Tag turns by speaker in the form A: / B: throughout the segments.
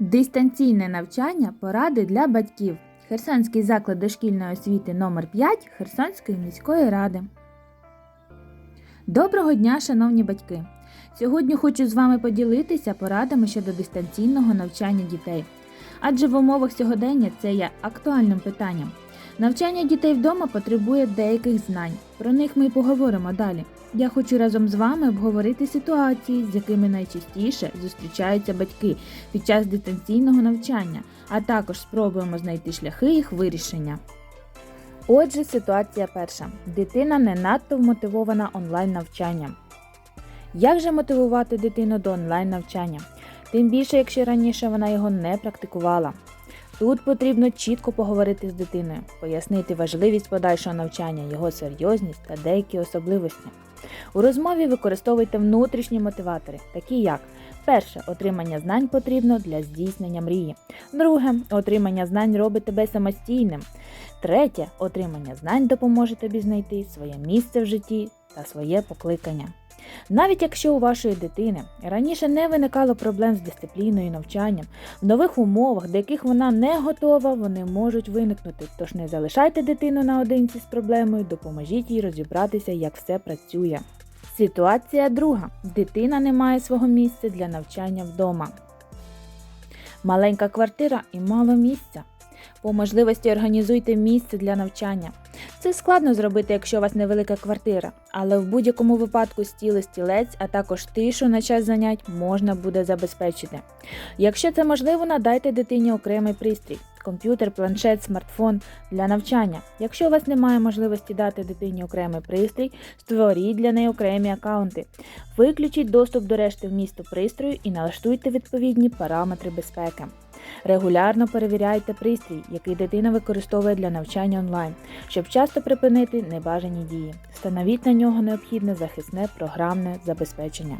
A: Дистанційне навчання поради для батьків. Херсонський заклад дошкільної освіти номер 5 Херсонської міської ради. Доброго дня, шановні батьки! Сьогодні хочу з вами поділитися порадами щодо дистанційного навчання дітей. Адже в умовах сьогодення це є актуальним питанням. Навчання дітей вдома потребує деяких знань. Про них ми й поговоримо далі. Я хочу разом з вами обговорити ситуації, з якими найчастіше зустрічаються батьки під час дистанційного навчання, а також спробуємо знайти шляхи їх вирішення. Отже, ситуація перша. Дитина не надто вмотивована онлайн навчанням. Як же мотивувати дитину до онлайн навчання? Тим більше, якщо раніше вона його не практикувала. Тут потрібно чітко поговорити з дитиною, пояснити важливість подальшого навчання, його серйозність та деякі особливості. У розмові використовуйте внутрішні мотиватори, такі як перше отримання знань потрібно для здійснення мрії. Друге отримання знань робить тебе самостійним. Третє отримання знань допоможе тобі знайти своє місце в житті та своє покликання. Навіть якщо у вашої дитини раніше не виникало проблем з дисципліною і навчанням, в нових умовах, до яких вона не готова, вони можуть виникнути. Тож не залишайте дитину наодинці з проблемою, допоможіть їй розібратися, як все працює. Ситуація друга. Дитина не має свого місця для навчання вдома. Маленька квартира і мало місця. По можливості організуйте місце для навчання. Це складно зробити, якщо у вас невелика квартира, але в будь-якому випадку стіл і стілець, а також тишу на час занять можна буде забезпечити. Якщо це можливо, надайте дитині окремий пристрій комп'ютер, планшет, смартфон для навчання. Якщо у вас немає можливості дати дитині окремий пристрій, створіть для неї окремі аккаунти. Виключіть доступ до решти вмісту пристрою і налаштуйте відповідні параметри безпеки. Регулярно перевіряйте пристрій, який дитина використовує для навчання онлайн, щоб часто припинити небажані дії. Встановіть на нього необхідне захисне програмне забезпечення.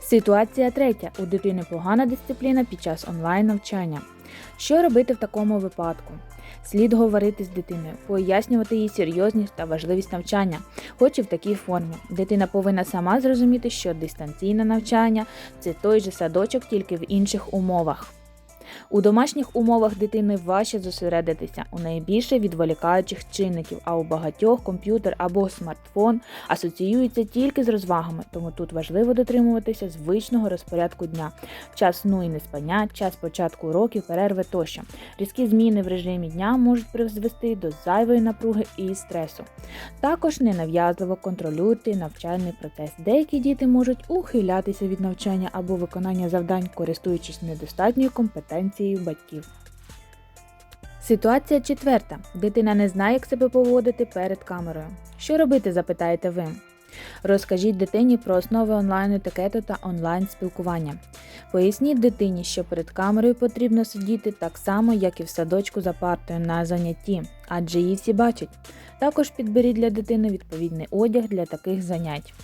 A: Ситуація третя. У дитини погана дисципліна під час онлайн навчання. Що робити в такому випадку? Слід говорити з дитиною, пояснювати їй серйозність та важливість навчання, хоч і в такій формі. Дитина повинна сама зрозуміти, що дистанційне навчання це той же садочок, тільки в інших умовах. У домашніх умовах дитини важче зосередитися, у неї більше відволікаючих чинників, а у багатьох комп'ютер або смартфон асоціюються тільки з розвагами, тому тут важливо дотримуватися звичного розпорядку дня, час сну і неспання, час початку уроків, перерви тощо. Різкі зміни в режимі дня можуть призвести до зайвої напруги і стресу. Також ненав'язливо контролюйте навчальний процес. Деякі діти можуть ухилятися від навчання або виконання завдань, користуючись недостатньою компетенцією батьків. Ситуація четверта. Дитина не знає, як себе поводити перед камерою. Що робити, запитаєте ви? Розкажіть дитині про основи онлайн етикету та онлайн спілкування. Поясніть дитині, що перед камерою потрібно сидіти так само, як і в садочку за партою на занятті, адже її всі бачать. Також підберіть для дитини відповідний одяг для таких занять.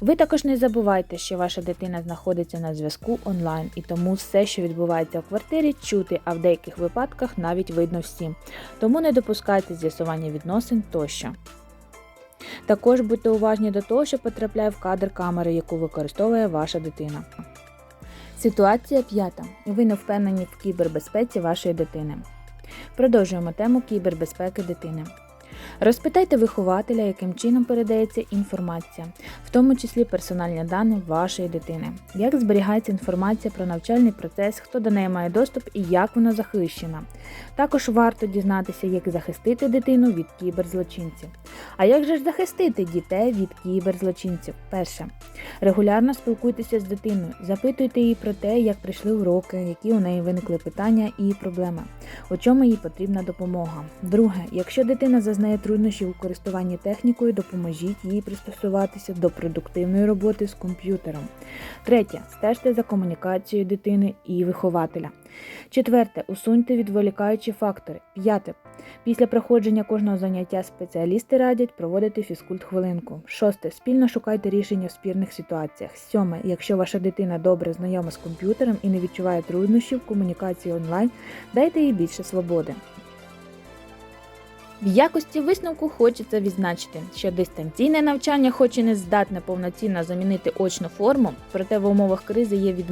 A: Ви також не забувайте, що ваша дитина знаходиться на зв'язку онлайн, і тому все, що відбувається в квартирі, чути, а в деяких випадках навіть видно всім. Тому не допускайте з'ясування відносин тощо. Також будьте уважні до того, що потрапляє в кадр камери, яку використовує ваша дитина. Ситуація п'ята. Ви не впевнені в кібербезпеці вашої дитини. Продовжуємо тему кібербезпеки дитини. Розпитайте вихователя, яким чином передається інформація, в тому числі персональні дані вашої дитини, як зберігається інформація про навчальний процес, хто до неї має доступ і як вона захищена. Також варто дізнатися, як захистити дитину від кіберзлочинців. А як же ж захистити дітей від кіберзлочинців? Перше. Регулярно спілкуйтеся з дитиною, запитуйте її про те, як прийшли уроки, які у неї виникли питання і проблеми, у чому їй потрібна допомога. Друге, якщо дитина зазнає труднощів у користуванні технікою, допоможіть їй пристосуватися до продуктивної роботи з комп'ютером. Третє. Стежте за комунікацією дитини і вихователя. Четверте. Усуньте відволікаючі фактори. П'яте. Після проходження кожного заняття спеціалісти радять проводити фізкульт хвилинку. Шосте. Спільно шукайте рішення в спірних ситуаціях. Сьоме. Якщо ваша дитина добре знайома з комп'ютером і не відчуває труднощів в комунікації онлайн, дайте їй більше свободи. В якості висновку хочеться відзначити, що дистанційне навчання, хоч і не здатне повноцінно замінити очну форму, проте в умовах кризи є відмінним.